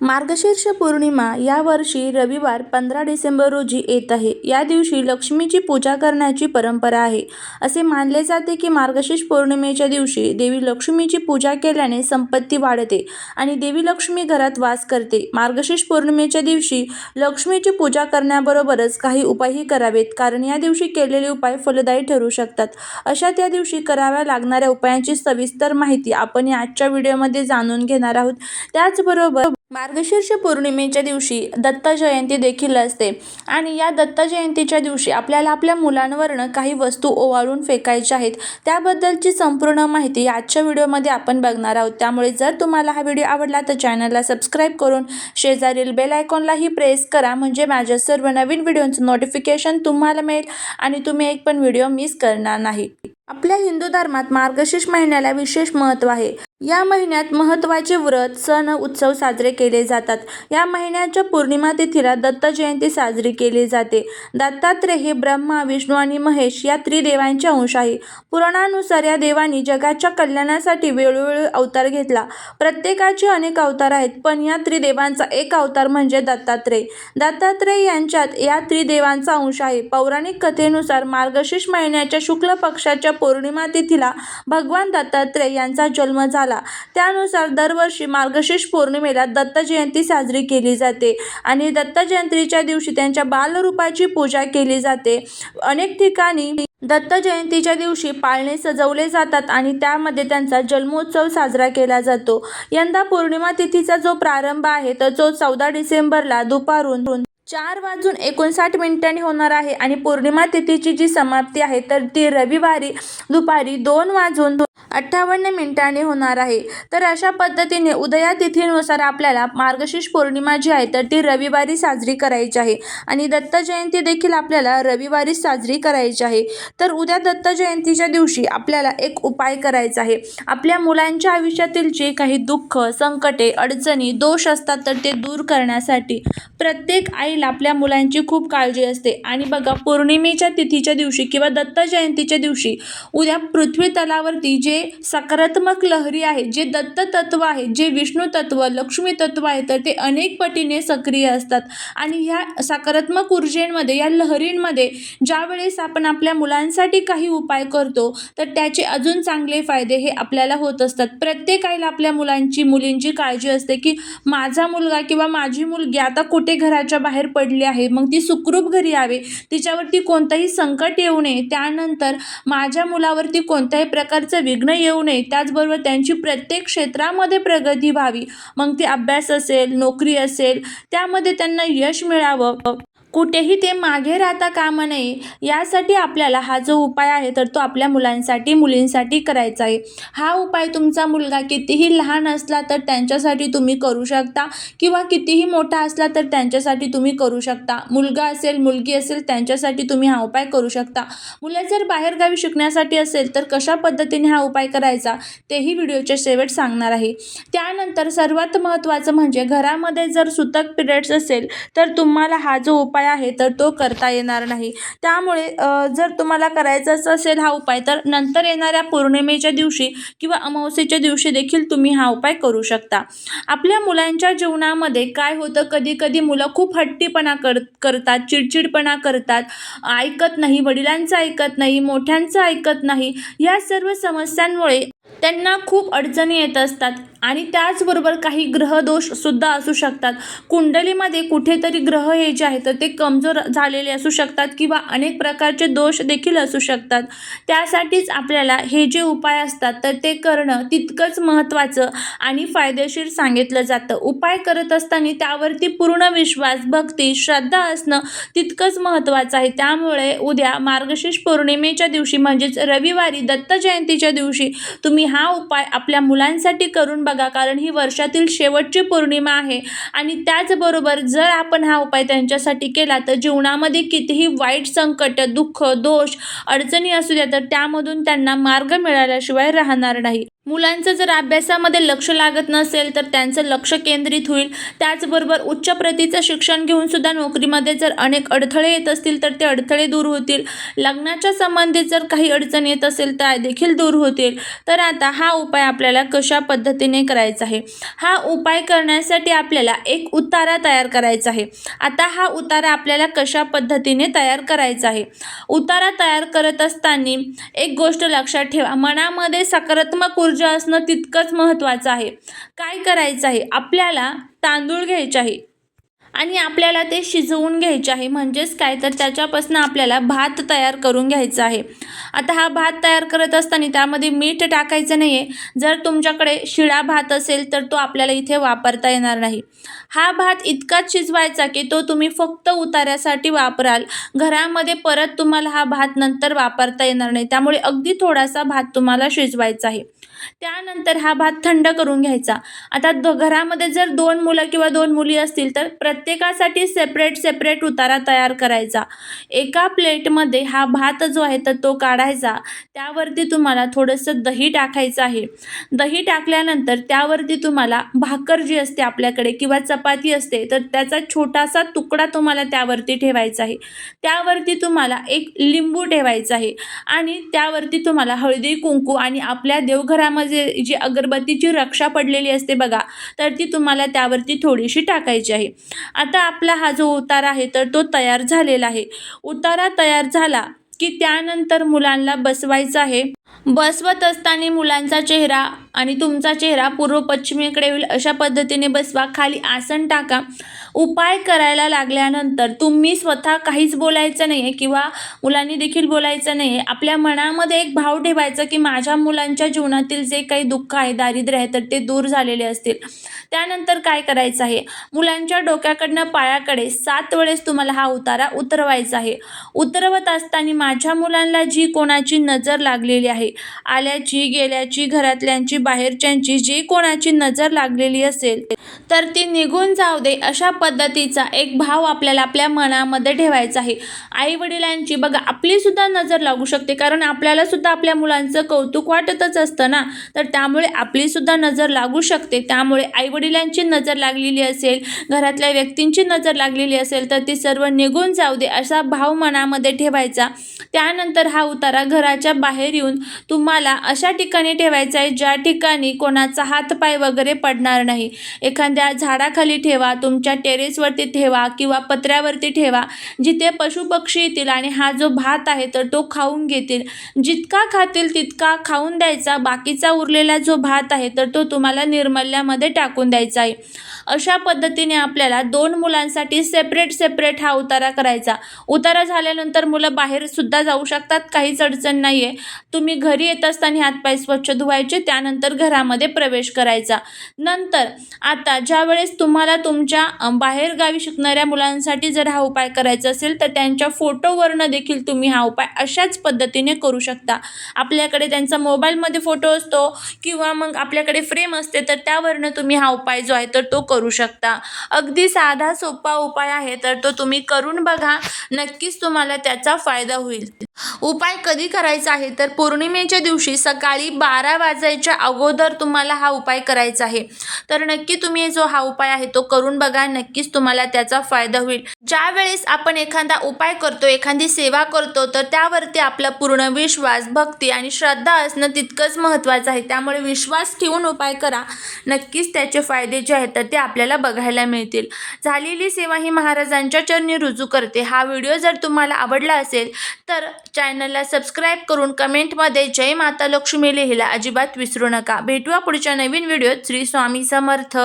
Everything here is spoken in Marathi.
मार्गशीर्ष पौर्णिमा या वर्षी रविवार पंधरा डिसेंबर रोजी येत आहे. या दिवशी लक्ष्मीची पूजा करण्याची परंपरा आहे. असे मानले जाते की मार्गशीर्ष पौर्णिमेच्या दिवशी देवी लक्ष्मीची पूजा केल्याने संपत्ती वाढते आणि देवी लक्ष्मी घरात वास करते. मार्गशीर्ष पौर्णिमेच्या दिवशी लक्ष्मीची पूजा करण्याबरोबरच काही उपायही करावेत कारण या दिवशी केलेले उपाय फलदायी ठरू शकतात. अशा त्या दिवशी कराव्या लागणाऱ्या उपायांची सविस्तर माहिती आपण आजच्या व्हिडिओमध्ये जाणून घेणार आहोत. त्याचबरोबर मार्गशीर्ष पौर्णिमेच्या दिवशी दत्त जयंती देखील असते आणि या दत्त जयंतीच्या दिवशी आपल्याला आपल्या मुलांवरनं काही वस्तू ओवाळून फेकायच्या आहेत. त्याबद्दलची संपूर्ण माहिती आजच्या व्हिडिओमध्ये आपण बघणार आहोत. त्यामुळे जर तुम्हाला हा व्हिडिओ आवडला तर चॅनलला सबस्क्राईब करून शेजारील बेल आयकॉनलाही प्रेस करा म्हणजे माझ्या सर्व नवीन व्हिडिओचं नोटिफिकेशन तुम्हाला मिळेल आणि तुम्ही एक पण व्हिडिओ मिस करणार नाही. आपल्या हिंदू धर्मात मार्गशीर्ष महिन्याला विशेष महत्त्व आहे. या महिन्यात महत्त्वाचे व्रत, सण, उत्सव साजरे केले जातात. या महिन्याच्या पौर्णिमा तिथीला दत्त जयंती साजरी केली जाते. दत्तात्रेय हे ब्रह्मा, विष्णू आणि महेश या त्रिदेवांचे अंश आहे. पुराणानुसार या देवांनी जगाच्या कल्याणासाठी वेळोवेळी अवतार घेतला. प्रत्येकाचे अनेक अवतार आहेत पण या त्रिदेवांचा एक अवतार म्हणजे दत्तात्रेय. दत्तात्रेय यांच्यात या त्रिदेवांचा अंश आहे. पौराणिक कथेनुसार मार्गशीर्ष महिन्याच्या शुक्ल पक्षाच्या पौर्णिमा तिथीला भगवान दत्तात्रेय यांचा जन्म झाला. त्यानुसार दरवर्षी मार्गशीर्ष पौर्णिमेला दत्त जयंती साजरी केली जाते आणि दत्त जयंतीच्या दिवशी त्यांच्या बालरूपाची पूजा केली जाते. अनेक ठिकाणी दत्त जयंतीच्या दिवशी पाळणे सजवले जातात आणि त्यामध्ये त्यांचा जन्मोत्सव साजरा केला जातो. यंदा पौर्णिमा तिथीचा जो प्रारंभ आहे तर तो चौदा डिसेंबरला दुपारून चार वाजून एकोणसाठ मिनिटांनी होणार आहे आणि पौर्णिमा तिथीची जी समाप्ती आहे तर ती रविवारी दुपारी दोन वाजून अठ्ठावन्न मिनिटांनी होणार आहे. तर अशा पद्धतीने उदया तिथीनुसार आपल्याला मार्गशीर्ष पौर्णिमा जी आहे तर ती रविवारी साजरी करायची आहे आणि दत्त जयंती देखील आपल्याला रविवारीच साजरी करायची आहे. तर उद्या दत्त जयंतीच्या दिवशी आपल्याला एक उपाय करायचा आहे. आपल्या मुलांच्या आयुष्यातील जे काही दुःख, संकटे, अडचणी, दोष असतात तर ते दूर करण्यासाठी प्रत्येक आई आईला आपल्या मुलांची खूप काळजी असते आणि बघा पौर्णिमेच्या तिथीच्या दिवशी किंवा दत्त जयंतीच्या दिवशी उद्या पृथ्वी तलावरती जे सकारात्मक लहरी आहे, जे दत्त तत्व आहे, जे विष्णू तत्व, लक्ष्मी तत्व आहे तर ते अनेक पटीने सक्रिय असतात आणि ह्या सकारात्मक ऊर्जेमध्ये या लहरींमध्ये ज्यावेळेस आपण आपल्या मुलांसाठी काही उपाय करतो तर त्याचे अजून चांगले फायदे हे आपल्याला होत असतात. प्रत्येक आईला आपल्या मुलांची, मुलींची काळजी असते की माझा मुलगा किंवा माझी मुलगी आता कुठे घराच्या बाहेर पडली आहे. मग ती सुखरूप घरी यावे तिच्यावरती कोणतंही संकट येऊ नये, त्यानंतर माझ्या मुलावरती कोणत्याही प्रकारचं विघ्न येऊ नये, त्याचबरोबर त्यांची प्रत्येक क्षेत्रामध्ये प्रगती व्हावी. मग ती अभ्यास असेल, नोकरी असेल त्यामध्ये त्यांना यश मिळावं. कुठेही ते मागे राहता कामा नये यासाठी आपल्याला हा जो उपाय आहे तर तो आपल्या मुलांसाठी, मुलींसाठी करायचा आहे. हा उपाय तुमचा मुलगा कितीही लहान असला तर त्यांच्यासाठी तुम्ही करू शकता किंवा कितीही मोठा असला तर त्यांच्यासाठी तुम्ही करू शकता. मुलगा असेल, मुलगी असेल त्यांच्यासाठी तुम्ही हा उपाय करू शकता. मुलं जर बाहेरगावी शिकण्यासाठी असेल तर कशा पद्धतीने हा उपाय करायचा तेही व्हिडिओच्या शेवट सांगणार आहे. त्यानंतर सर्वात महत्त्वाचं म्हणजे घरामध्ये जर सुतक पिरियड्स असेल तर तुम्हाला हा जो उपाय आहे तर तो करता येणार नाही. त्यामुळे जर तुम्हाला करायचाच असेल हा उपाय तर नंतर येणाऱ्या पौर्णिमेच्या दिवशी किंवा अमावस्येच्या दिवशी देखील तुम्ही हा उपाय करू शकता. आपल्या मुलांच्या जीवनामध्ये काय होतं कधी-कधी मुलं खूप हट्टीपणा कर करतात, चिडचिडपणा करतात, ऐकत नाही, वडिलांचं ऐकत नाही, मोठ्यांचं ऐकत नाही. या सर्व समस्यांमुळे त्यांना खूप अडचणी येत असतात आणि त्याचबरोबर काही ग्रहदोष सुद्धा असू शकतात. कुंडलीमध्ये कुठेतरी ग्रह हे जे आहेत तर ते कमजोर झालेले असू शकतात किंवा अनेक प्रकारचे दोष देखील असू शकतात. त्यासाठीच आपल्याला हे जे उपाय असतात तर ते करणं तितकंच महत्त्वाचं आणि फायदेशीर सांगितलं जातं. उपाय करत असताना त्यावरती पूर्ण विश्वास, भक्ती, श्रद्धा असणं तितकंच महत्त्वाचं आहे. त्यामुळे उद्या मार्गशीर्ष पौर्णिमेच्या दिवशी म्हणजेच रविवारी दत्त जयंतीच्या दिवशी तुम्ही हा उपाय आपल्या मुलांसाठी करून बघा कारण ही वर्षातील शेवटची पौर्णिमा आहे आणि त्याचबरोबर जर आपण हा उपाय त्यांच्यासाठी केला तर जीवनामध्ये कितीही वाईट संकट, दुःख, दोष, अडचणी असू द्या तर त्यामधून त्यांना मार्ग मिळाल्याशिवाय राहणार नाही. मुलांचं जर अभ्यासामध्ये लक्ष लागत नसेल तर त्यांचं लक्ष केंद्रित होईल. त्याचबरोबर उच्च प्रतीचं शिक्षण घेऊन सुद्धा नोकरीमध्ये जर अनेक अडथळे येत असतील तर ते अडथळे दूर होतील. लग्नाच्या संबंधित जर काही अडचण येत असेल तर देखील दूर होतील. तर आता हा उपाय आपल्याला कशा पद्धतीने करायचा आहे? हा उपाय करण्यासाठी आपल्याला एक उतारा तयार करायचा आहे. आता हा उतारा आपल्याला कशा पद्धतीने तयार करायचा आहे? उतारा तयार करत असताना एक गोष्ट लक्षात ठेवा. मनामध्ये सकारात्मक ऊर्जा असणं तितकंच महत्त्वाचं आहे. काय करायचं आहे? आपल्याला तांदूळ घ्यायचे आहे. आणि आपल्याला ते शिजवून घ्यायचे आहे. म्हणजेच काय? तर त्याच्यापासून आपल्याला भात तयार करून घ्यायचा आहे. आता हा भात तयार करत असताना त्यामध्ये मीठ टाकायचं नाही आहे जर तुमच्याकडे शिळा भात असेल तर तो आपल्याला इथे वापरता येणार नाही. हा भात इतकाच शिजवायचा की तो तुम्ही फक्त उतार्यासाठी वापराल. घरामध्ये परत तुम्हाला हा भात नंतर वापरता येणार नाही. त्यामुळे अगदी थोडासा भात तुम्हाला शिजवायचा आहे. त्यानंतर हा भात थंड करून घ्यायचा. आता द घरामध्ये जर दोन मुलं किंवा दोन मुली असतील तर प्रत्येकासाठी सेपरेट सेपरेट उतारा तयार करायचा. एका प्लेटमध्ये हा भात जो आहे तर तो काढायचा. त्यावरती तुम्हाला थोडंसं दही टाकायचं आहे. दही टाकल्यानंतर त्यावरती तुम्हाला भाकर जी असते आपल्याकडे किंवा चपाती असते तर त्याचा छोटासा तुकडा तुम्हाला त्यावरती ठेवायचा आहे. त्यावरती तुम्हाला एक लिंबू ठेवायचा आहे आणि त्यावरती तुम्हाला हळदी कुंकू आणि आपल्या देवघरामध्ये जी अगरबत्तीची रक्षा पडलेली असते बघा तर ती तुम्हाला त्यावरती थोडीशी टाकायची आहे. आता आपला हा जो उतारा आहे तर तो तयार झालेला आहे. उतारा तयार झाला की त्यानंतर मुलांना बसवायचं आहे. बसवत असताना मुलांचा चेहरा आणि तुमचा चेहरा पूर्व पश्चिमेकडे होईल अशा पद्धतीने बसवा. खाली आसन टाका. उपाय करायला लागल्यानंतर तुम्ही स्वतः काहीच बोलायचं नाही आहे किंवा मुलांनी देखील बोलायचं नाही आहे आपल्या मनामध्ये एक भाव ठेवायचा की माझ्या मुलांच्या जीवनातील जे काही दुःख आहे दारिद्र्य आहे तर ते दूर झालेले असतील. त्यानंतर काय करायचं आहे? मुलांच्या डोक्याकडनं पायाकडे सात वेळेस तुम्हाला हा उतारा उतरवायचा आहे. उतरवत असताना माझ्या मुलांना जी कोणाची नजर लागलेली आहे आल्याची गेल्याची घरातल्यांची बाहेरच्यांची जी कोणाची नजर लागलेली असेल तर ती निघून जाऊ दे अशा पद्धतीचा एक भाव आपल्याला आपल्या मनामध्ये ठेवायचा आहे. आई वडिलांची बघा आपली सुद्धा नजर लागू शकते कारण आपल्याला सुद्धा आपल्या मुलांचं कौतुक वाटतच असतं ना? तर त्यामुळे आपली सुद्धा नजर लागू शकते. त्यामुळे आई वडिलांची नजर लागलेली असेल घरातल्या व्यक्तींची नजर लागलेली असेल तर ती सर्व निघून जाऊ दे असा भाव मनामध्ये ठेवायचा. त्यानंतर हा उतारा घराच्या बाहेर येऊन तुम्हाला अशा ठिकाणी ठेवायचा आहे ज्या ठिकाणी कोणाचा हातपाय वगैरे पडणार नाही. एखाद्या झाडाखाली ठेवा तुमच्या टेरेसवरती ठेवा किंवा पत्र्यावरती ठेवा जिथे पशुपक्षी येतील आणि हा जो भात आहे तर तो खाऊन घेतील. जितका खातील तितका खाऊन द्यायचा. बाकीचा उरलेला जो भात आहे तर तो तुम्हाला निर्मल्यामध्ये टाकून द्यायचा आहे. अशा पद्धतीने आपल्याला दोन मुलांसाठी सेपरेट सेपरेट हा उतारा करायचा. उतारा झाल्यानंतर मुलं बाहेरसुद्धा जाऊ शकतात काहीच अडचण नाही आहे तुम्ही घरी येत असताना हातपाय स्वच्छ धुवायचे त्यानंतर घरामध्ये प्रवेश करायचा. नंतर आता ज्यावेळेस तुम्हाला तुमच्या बाहेरगावी शिकणाऱ्या मुलांसाठी जर हा उपाय करायचा असेल तर त्यांच्या फोटोवरनं देखील तुम्ही हा उपाय अशाच पद्धतीने करू शकता. आपल्याकडे त्यांचा मोबाईलमध्ये फोटो असतो किंवा मग आपल्याकडे फ्रेम असते तर त्यावरनं तुम्ही हा उपाय जो आहे तर तो करू शकता. अगदी साधा सोपा उपाय आहे तर तो तुम्ही करून बघा. नक्कीच तुम्हाला त्याचा फायदा होईल. उपाय कधी करायचा आहे? तर पौर्णिमेच्या दिवशी सकाळी बारा वाजायच्या अगोदर तुम्हाला हा उपाय करायचा आहे. तर नक्की तुम्ही जो हा उपाय आहे तो करून बघा. नक्कीच तुम्हाला त्याचा फायदा होईल. ज्या वेळेस आपण एखादा उपाय करतो एखादी सेवा करतो तर त्यावरती आपला पूर्ण विश्वास भक्ती आणि श्रद्धा असणं तितकंच महत्त्वाचं आहे. त्यामुळे विश्वास ठेवून उपाय करा. नक्कीच त्याचे फायदे जे आहेत तर ते आपल्याला बघायला मिळतील. झालेली सेवा ही महाराजांच्या चरणी रुजू करते. हा व्हिडिओ जर तुम्हाला आवडला असेल तर चॅनलला सबस्क्राईब करून कमेंटमध्ये जय माता लक्ष्मी लिहिला अजिबात विसरू नका. भेटूया पुढच्या नवीन व्हिडिओत. श्री स्वामी समर्थ.